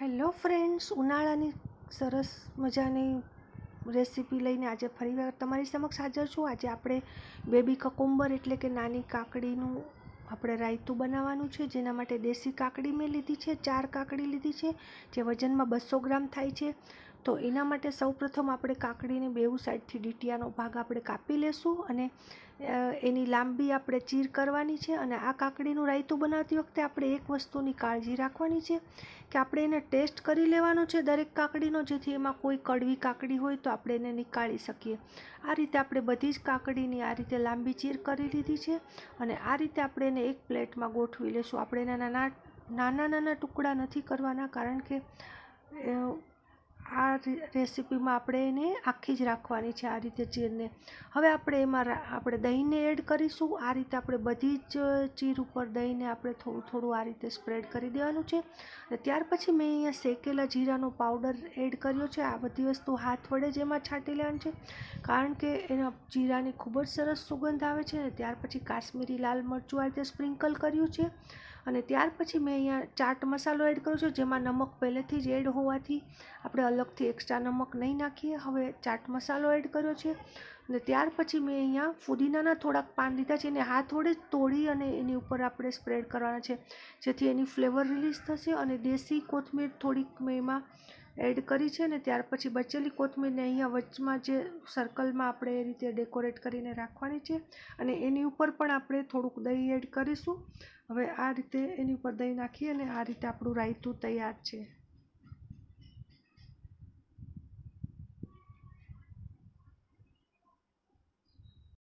Hello friends, ઉનાળાની સરસ મજાની રેસીપી લઈને આજે ફરીવાર તમારી સમક્ષ હાજર છું. આજે આપણે બેબી કકુંબર એટલે કે નાની કાકડીનું આપણે રાયતું બનાવવાનું છે. જેના માટે દેશી કાકડી મેં લીધી છે, ચાર કાકડી લીધી છે, જે વજનમાં બસો ગ્રામ થાય છે. તો એના માટે સૌપ્રથમ આપણે કાકડીને બેઉ સાઈડથી ડીટીયાનો ભાગ આપણે કાપી લેશું અને એની લાંબી આપણે ચીર કરવાની છે અને આ કાકડીનું રાયતું બનાવતી વખતે આપણે એક વસ્તુની કાળજી રાખવાની છે કે આપણે એને ટેસ્ટ કરી લેવાનો છે દરેક કાકડીનો, જેથી એમાં કોઈ કડવી કાકડી હોય તો આપણે એને નીકાળી શકીએ. આ રીતે આપણે બધી જ કાકડીની આ રીતે લાંબી ચીર કરી લીધી છે અને આ રીતે આપણે એને એક પ્લેટમાં ગોઠવી લેશું. આપણે એના નાના નાના નાના ટુકડા નથી કરવાના કારણ કે રેસીપીમાં આપણે એને આખી જ રાખવાની છે આ રીતે ચીરને. હવે આપણે એમાં આપણે દહીંને એડ કરીશું. આ રીતે આપણે બધી જ ચીર ઉપર દહીંને આપણે થોડું થોડું આ રીતે સ્પ્રેડ કરી દેવાનું છે. અને ત્યાર પછી મેં અહીંયા શેકેલા જીરાનો પાવડર એડ કર્યો છે. આ બધી વસ્તુ હાથ વડે જ એમાં છાંટી લેવાની છે. કારણ કે એના જીરાની ખૂબ જ સરસ સુગંધ આવે છે. અને ત્યાર પછી કાશ્મીરી લાલ મરચું આ રીતે સ્પ્રિંકલ કર્યું છે. અને ત્યાર પછી મેં અહીંયા ચાટ મસાલો એડ કર્યો છે, જેમાં નમક પહેલેથી જ એડ હોવાથી આપણે અલગથી એક્સ્ટ્રા નમક નહીં નાખીએ. હવે ચાટ મસાલો એડ કર્યો છે અને ત્યાર પછી મેં અહીંયા ફુદીનાના થોડાક પાન લીધા છે. એને હાથ જ તોડી અને એની ઉપર આપણે સ્પ્રેડ કરવાના છે, જેથી એની ફ્લેવર રિલીઝ થશે અને દેશી કોથમીર થોડીક મેં એમાં એડ કરી છે ને, ત્યાર પછી બચેલી કોથમીરને અહીંયા વચમાં જે સર્કલમાં આપણે એ રીતે ડેકોરેટ કરીને રાખવાની છે અને એની ઉપર પણ આપણે થોડુંક દહીં એડ કરીશું. હવે આ રીતે એની ઉપર દહીં નાખી અને આ રીતે આપણું રાયતું તૈયાર છે.